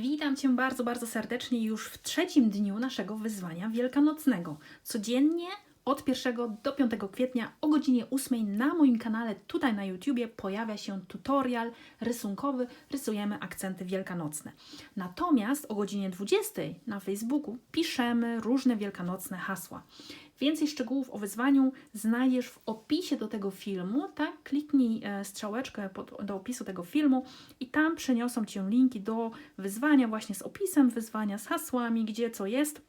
Witam Cię bardzo, bardzo serdecznie już w trzecim dniu naszego wyzwania wielkanocnego. Codziennie od 1 do 5 kwietnia o godzinie 8 na moim kanale tutaj na YouTubie pojawia się tutorial rysunkowy. Rysujemy akcenty wielkanocne. Natomiast o godzinie 20 na Facebooku piszemy różne wielkanocne hasła. Więcej szczegółów o wyzwaniu znajdziesz w opisie do tego filmu, tak? Kliknij e, strzałeczkę pod, do opisu tego filmu i tam przeniosą Cię linki do wyzwania właśnie z opisem wyzwania, z hasłami, gdzie co jest.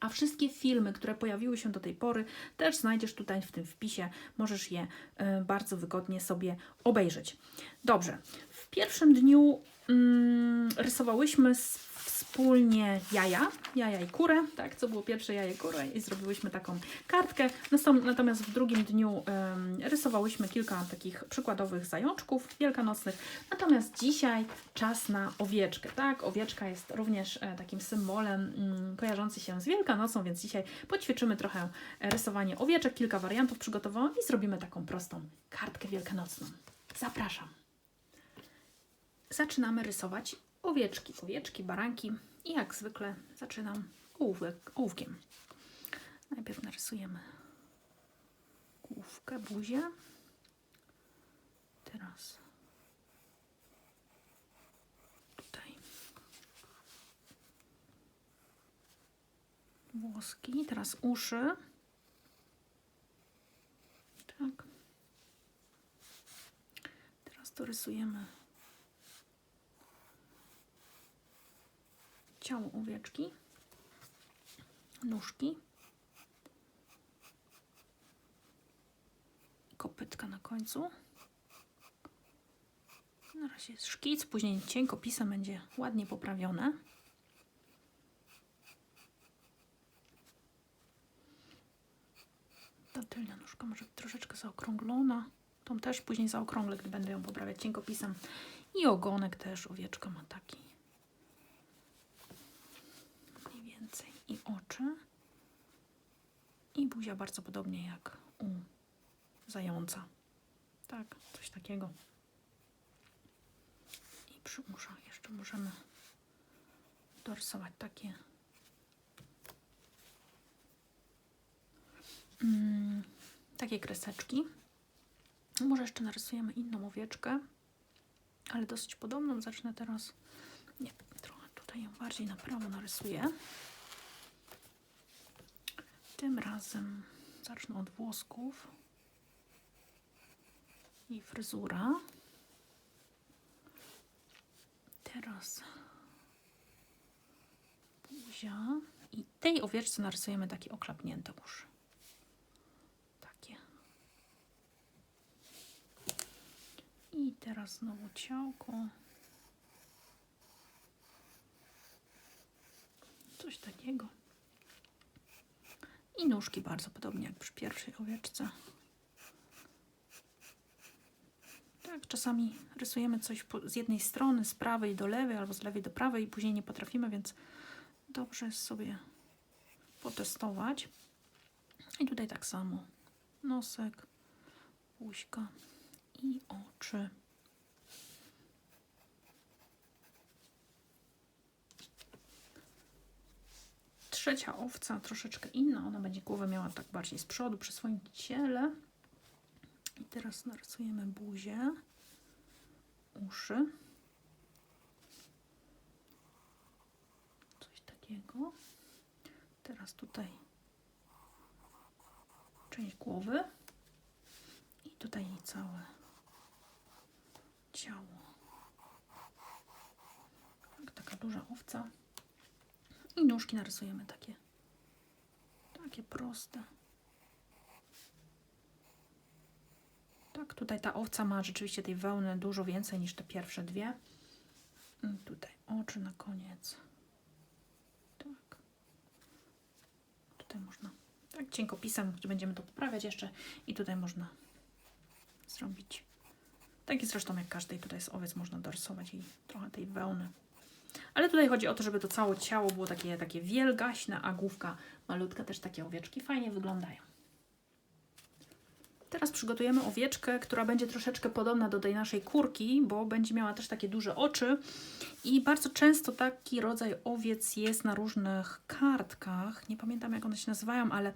A wszystkie filmy, które pojawiły się do tej pory, też znajdziesz tutaj w tym wpisie. Możesz je e, bardzo wygodnie sobie obejrzeć. Dobrze. W pierwszym dniu mm, rysowałyśmy s- wspólnie jaja, jaja i kurę, tak, co było pierwsze jaje i kurę i zrobiłyśmy taką kartkę. Natomiast w drugim dniu em, rysowałyśmy kilka takich przykładowych zajączków wielkanocnych. Natomiast dzisiaj czas na owieczkę, tak? Owieczka jest również e, takim symbolem mm, kojarzący się z Wielkanocą, więc dzisiaj poćwiczymy trochę e, rysowanie owieczek, kilka wariantów przygotowałam i zrobimy taką prostą kartkę wielkanocną. Zapraszam. Zaczynamy rysować owieczki, owieczki, baranki i jak zwykle zaczynam ołówek, ołówkiem. Najpierw narysujemy główkę, buzię. Teraz tutaj włoski, teraz uszy. Tak. Teraz to ciało owieczki, nóżki, kopytka na końcu. Na razie jest szkic, później cienkopisem będzie ładnie poprawione. Ta tylna nóżka może być troszeczkę zaokrąglona. Tą też później zaokrąglę, gdy będę ją poprawiać cienkopisem. I ogonek też owieczka ma taki. Mniej więcej. I oczy. I buzia bardzo podobnie jak u zająca. Tak, coś takiego. I przy uszach jeszcze możemy dorysować takie mm, takie kreseczki. Może jeszcze narysujemy inną owieczkę, ale dosyć podobną. Zacznę teraz, nie, trochę tutaj ją bardziej na prawo narysuję. Tym razem zacznę od włosków i fryzura. Teraz buzia i tej owieczce narysujemy takie oklapnięte uszy. Takie. I teraz znowu ciałko. Coś takiego. I nóżki bardzo podobnie jak przy pierwszej owieczce. Tak, czasami rysujemy coś z jednej strony, z prawej do lewej, albo z lewej do prawej i później nie potrafimy, więc dobrze jest sobie potestować. I tutaj tak samo. Nosek, buźka i oczy. Trzecia owca, troszeczkę inna. Ona będzie głowę miała tak bardziej z przodu przy swoim ciele. I teraz narysujemy buzię, uszy. Coś takiego. Teraz tutaj część głowy i tutaj jej całe ciało. Tak, taka duża owca. I nóżki narysujemy takie, takie proste. Tak, tutaj ta owca ma rzeczywiście tej wełny dużo więcej niż te pierwsze dwie. Tutaj oczy na koniec. Tak. Tutaj można, tak cienkopisem, gdzie będziemy to poprawiać jeszcze. I tutaj można zrobić, taki zresztą jak każdej tutaj jest owiec, można dorysować i trochę tej wełny. Ale tutaj chodzi o to, żeby to całe ciało było takie, takie wielgaśne, a główka malutka też takie owieczki fajnie wyglądają. Teraz przygotujemy owieczkę, która będzie troszeczkę podobna do tej naszej kurki, bo będzie miała też takie duże oczy. I bardzo często taki rodzaj owiec jest na różnych kartkach. Nie pamiętam jak one się nazywają, ale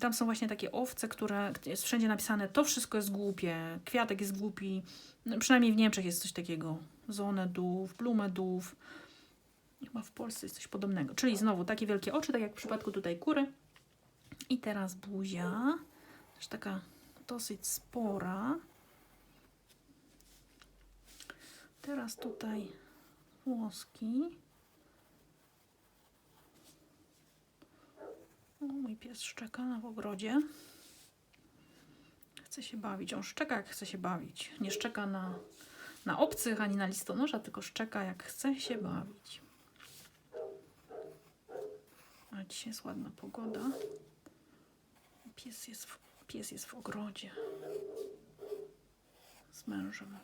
tam są właśnie takie owce, które jest wszędzie napisane, to wszystko jest głupie, kwiatek jest głupi. No, przynajmniej w Niemczech jest coś takiego. Zonedów, Blumedów. Chyba w Polsce jest coś podobnego. Czyli znowu takie wielkie oczy, tak jak w przypadku tutaj kury. I teraz buzia. Też taka dosyć spora. Teraz tutaj włoski. O, mój pies szczeka na ogrodzie. Chce się bawić. On szczeka, jak chce się bawić. Nie szczeka na, na obcych ani na listonosza, tylko szczeka, jak chce się bawić. A dzisiaj jest ładna pogoda. Pies jest w, pies jest w ogrodzie z mężem.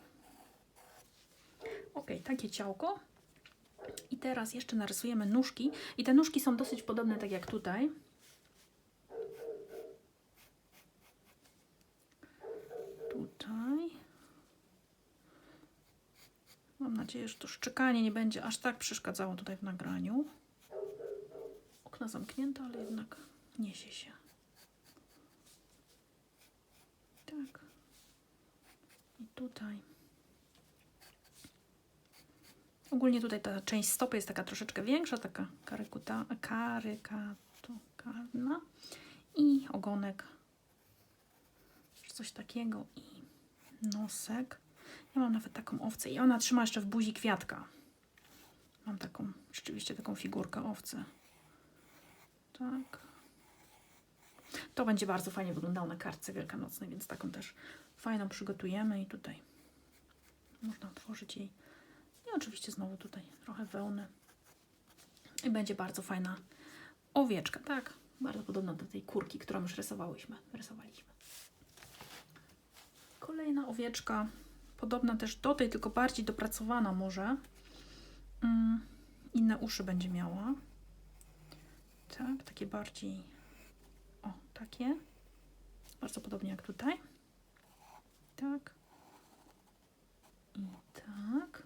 Ok, takie ciałko. I teraz jeszcze narysujemy nóżki. I te nóżki są dosyć podobne, tak jak tutaj. Tutaj. Mam nadzieję, że to szczekanie nie będzie aż tak przeszkadzało tutaj w nagraniu. Okna zamknięte, ale jednak niesie się. Tak. I tutaj. Ogólnie tutaj ta część stopy jest taka troszeczkę większa, taka karykuta, karykatukarna. I ogonek. Coś takiego. I nosek. Ja mam nawet taką owcę. I ona trzyma jeszcze w buzi kwiatka. Mam taką, rzeczywiście taką figurkę owcy. Tak. To będzie bardzo fajnie wyglądało na kartce wielkanocnej, więc taką też fajną przygotujemy i tutaj można otworzyć jej. I oczywiście znowu tutaj trochę wełny. I będzie bardzo fajna owieczka, tak? Bardzo podobna do tej kurki, którą już rysowałyśmy, rysowaliśmy. Kolejna owieczka, podobna też do tej, tylko bardziej dopracowana może. Mm, inne uszy będzie miała. Tak, takie bardziej. O, takie. Bardzo podobnie jak tutaj. Tak. I tak.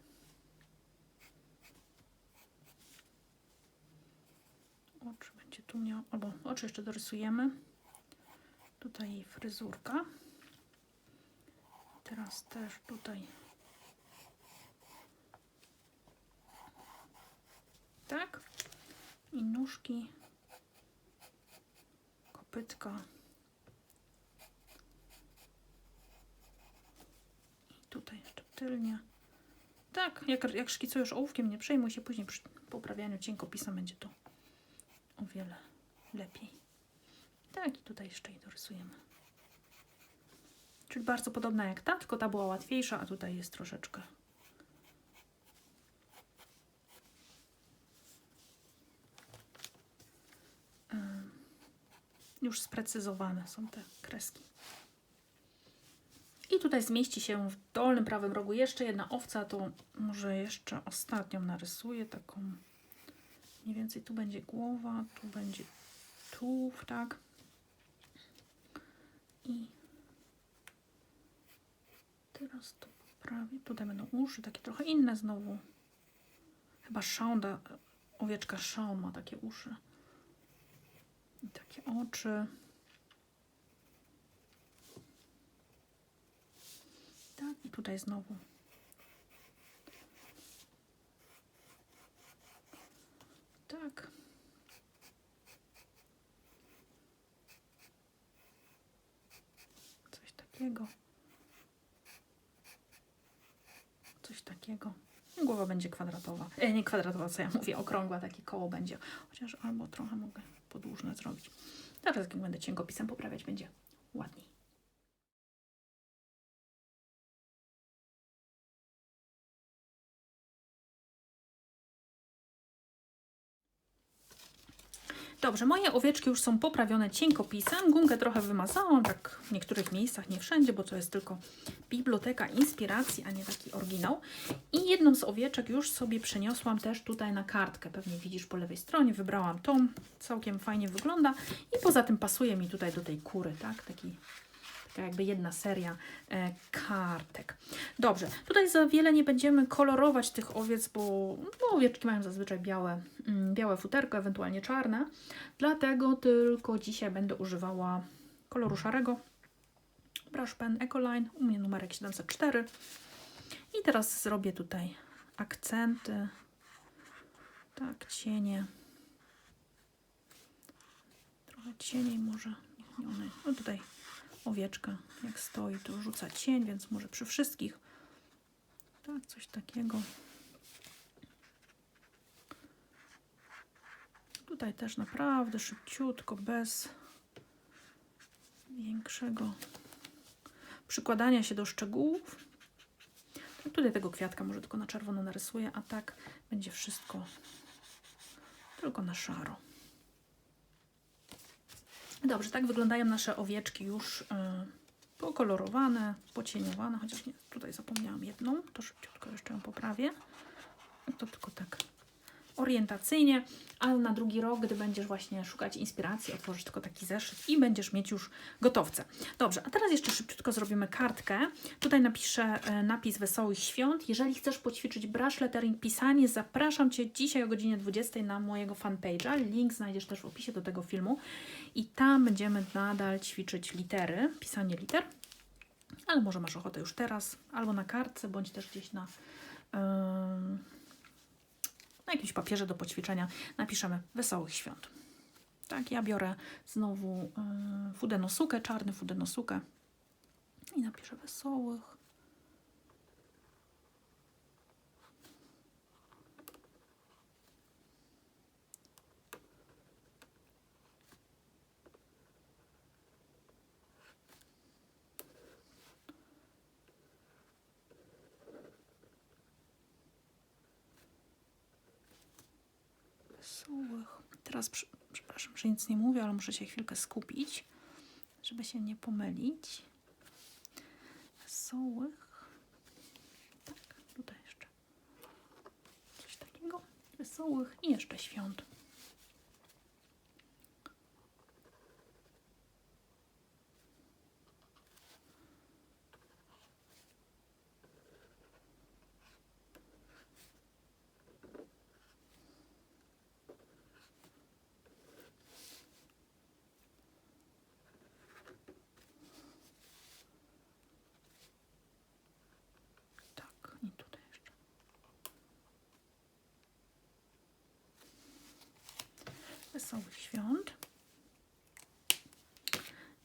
Oczy będzie tu miał, albo oczy jeszcze dorysujemy. Tutaj fryzurka. Teraz też tutaj. Tak. I nóżki kopytka. I tutaj jeszcze tylnie. Tak, jak, jak szkicujesz ołówkiem, nie przejmuj się, później przy poprawianiu cienkopisem będzie to o wiele lepiej. Tak, i tutaj jeszcze jej dorysujemy. Czyli bardzo podobna jak ta, tylko ta była łatwiejsza, a tutaj jest troszeczkę już sprecyzowane są te kreski. I tutaj zmieści się w dolnym prawym rogu jeszcze jedna owca, to może jeszcze ostatnią narysuję, taką mniej więcej tu będzie głowa, tu będzie tułów, tak? I teraz tu prawie, tutaj będą uszy, takie trochę inne znowu. Chyba szaunda, owieczka szaun ma takie uszy. I takie oczy. Tak, i tutaj znowu. Tak. Coś takiego. Coś takiego. Głowa będzie kwadratowa. E, nie kwadratowa, co ja mówię, okrągła, takie koło będzie. Chociaż albo trochę mogę podłużne zrobić. Teraz jak będę cienkopisem poprawiać, będzie ładniej. Dobrze, moje owieczki już są poprawione cienkopisem. Gumkę trochę wymazałam, tak w niektórych miejscach, nie wszędzie, bo to jest tylko biblioteka inspiracji, a nie taki oryginał. I jedną z owieczek już sobie przeniosłam też tutaj na kartkę. Pewnie widzisz po lewej stronie, wybrałam tą, całkiem fajnie wygląda. I poza tym pasuje mi tutaj do tej kury, tak? Taki, to jakby jedna seria e, kartek. Dobrze, tutaj za wiele nie będziemy kolorować tych owiec, bo no, owieczki mają zazwyczaj białe, mm, białe futerko, ewentualnie czarne. Dlatego tylko dzisiaj będę używała koloru szarego. Brush Pen Ecoline, u mnie numerek 704. I teraz zrobię tutaj akcenty. Tak, cienie. Trochę cieniej może. Niech nie one. No tutaj owieczka jak stoi, to rzuca cień, więc może przy wszystkich. Tak, coś takiego. Tutaj też naprawdę szybciutko, bez większego przykładania się do szczegółów. No Tutaj tego kwiatka może tylko na czerwono narysuję, a tak będzie wszystko tylko na szaro. Dobrze, tak wyglądają nasze owieczki już y, pokolorowane, pocieniowane, chociaż nie, tutaj zapomniałam jedną, to szybciutko jeszcze ją poprawię. To tylko tak orientacyjnie, ale na drugi rok, gdy będziesz właśnie szukać inspiracji, otworzysz tylko taki zeszyt i będziesz mieć już gotowce. Dobrze, a teraz jeszcze szybciutko zrobimy kartkę. Tutaj napiszę e, napis Wesołych Świąt. Jeżeli chcesz poćwiczyć brush lettering, pisanie, zapraszam Cię dzisiaj o godzinie 20 na mojego fanpage'a. Link znajdziesz też w opisie do tego filmu i tam będziemy nadal ćwiczyć litery, pisanie liter. Ale może masz ochotę już teraz, albo na kartce, bądź też gdzieś na... ym, na jakimś papierze do poćwiczenia napiszemy Wesołych Świąt. Tak, ja biorę znowu y, fudenosukę, czarny fudenosukę i napiszę Wesołych. Wesołych. Teraz, przepraszam, że nic nie mówię, ale muszę się chwilkę skupić, żeby się nie pomylić. Wesołych. Tak, tutaj jeszcze coś takiego. Wesołych i jeszcze świąt. Tak, i tutaj jeszcze. Wesołych świąt.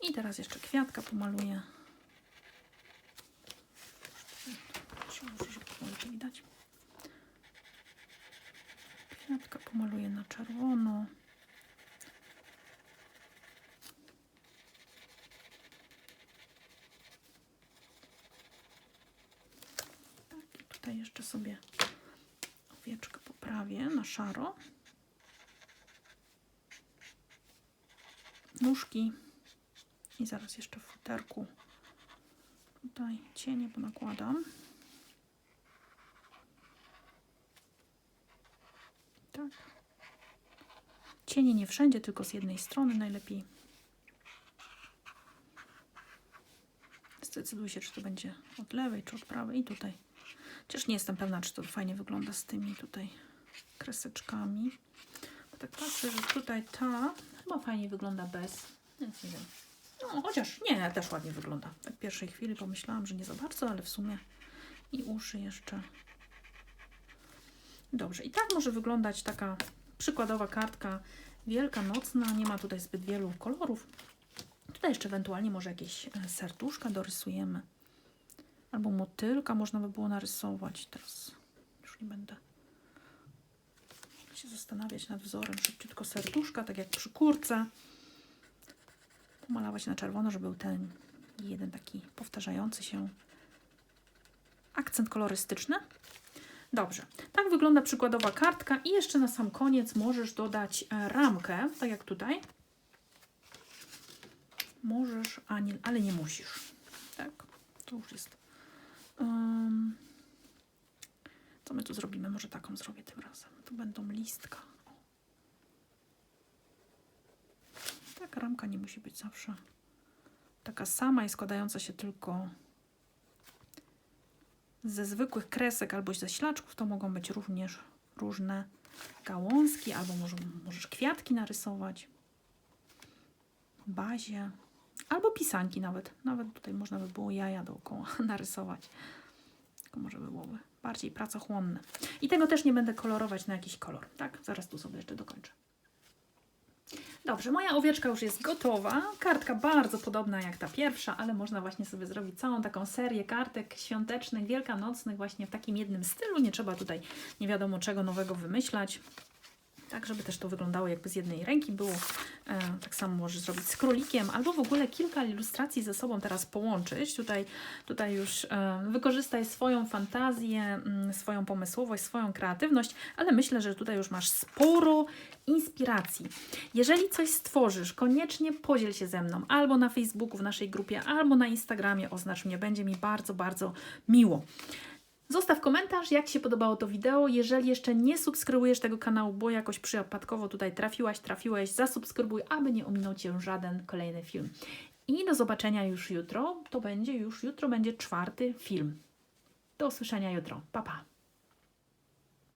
I teraz jeszcze kwiatka pomaluję. Może, żeby było widać. Kwiatka pomaluję na czerwono. Tak, i tutaj jeszcze sobie owieczkę poprawię na szaro. Nóżki i zaraz jeszcze w futerku tutaj cienie ponakładam. Tak. Cienie nie wszędzie, tylko z jednej strony najlepiej. Zdecyduj się, czy to będzie od lewej, czy od prawej. I tutaj. Chociaż nie jestem pewna, czy to fajnie wygląda z tymi tutaj kreseczkami. Tak patrzę, że tutaj ta chyba fajnie wygląda bez. Więc nie wiem. No, chociaż nie, też ładnie wygląda. Tak w pierwszej chwili pomyślałam, że nie za bardzo, ale w sumie i uszy jeszcze. Dobrze, i tak może wyglądać taka przykładowa kartka wielkanocna. Nie ma tutaj zbyt wielu kolorów. Tutaj jeszcze ewentualnie może jakieś e, serduszka dorysujemy. Albo motylka można by było narysować. Teraz już nie będę się zastanawiać nad wzorem. Szybciutko serduszka, tak jak przy kurce. Pomalować na czerwono, żeby był ten jeden taki powtarzający się akcent kolorystyczny. Dobrze, tak wygląda przykładowa kartka i jeszcze na sam koniec możesz dodać e, ramkę, tak jak tutaj. Możesz, ale nie musisz. Tak, to już jest. Ym, co my tu zrobimy? Może taką zrobię tym razem. Tu będą listka. O. Tak, ramka nie musi być zawsze taka sama i składająca się tylko ze zwykłych kresek albo ze ślaczków, to mogą być również różne gałązki, albo może, możesz kwiatki narysować, bazie, albo pisanki nawet. Nawet tutaj można by było jaja dookoła narysować. Tylko może by byłoby bardziej pracochłonne. I tego też nie będę kolorować na jakiś kolor, tak? Zaraz tu sobie jeszcze dokończę. Dobrze, moja owieczka już jest gotowa. Kartka bardzo podobna jak ta pierwsza, ale można właśnie sobie zrobić całą taką serię kartek świątecznych, wielkanocnych właśnie w takim jednym stylu. Nie trzeba tutaj nie wiadomo czego nowego wymyślać. Tak, żeby też to wyglądało jakby z jednej ręki było. E, tak samo możesz zrobić z królikiem, albo w ogóle kilka ilustracji ze sobą teraz połączyć. Tutaj, tutaj już e, wykorzystaj swoją fantazję, mm, swoją pomysłowość, swoją kreatywność, ale myślę, że tutaj już masz sporo inspiracji. Jeżeli coś stworzysz, koniecznie podziel się ze mną albo na Facebooku, w naszej grupie, albo na Instagramie, oznacz mnie, będzie mi bardzo, bardzo miło. Zostaw komentarz, jak się podobało to wideo. Jeżeli jeszcze nie subskrybujesz tego kanału, bo jakoś przypadkowo tutaj trafiłaś, trafiłeś, zasubskrybuj, aby nie ominął Cię żaden kolejny film. I do zobaczenia już jutro. To będzie już jutro będzie czwarty film. Do usłyszenia jutro. Pa pa.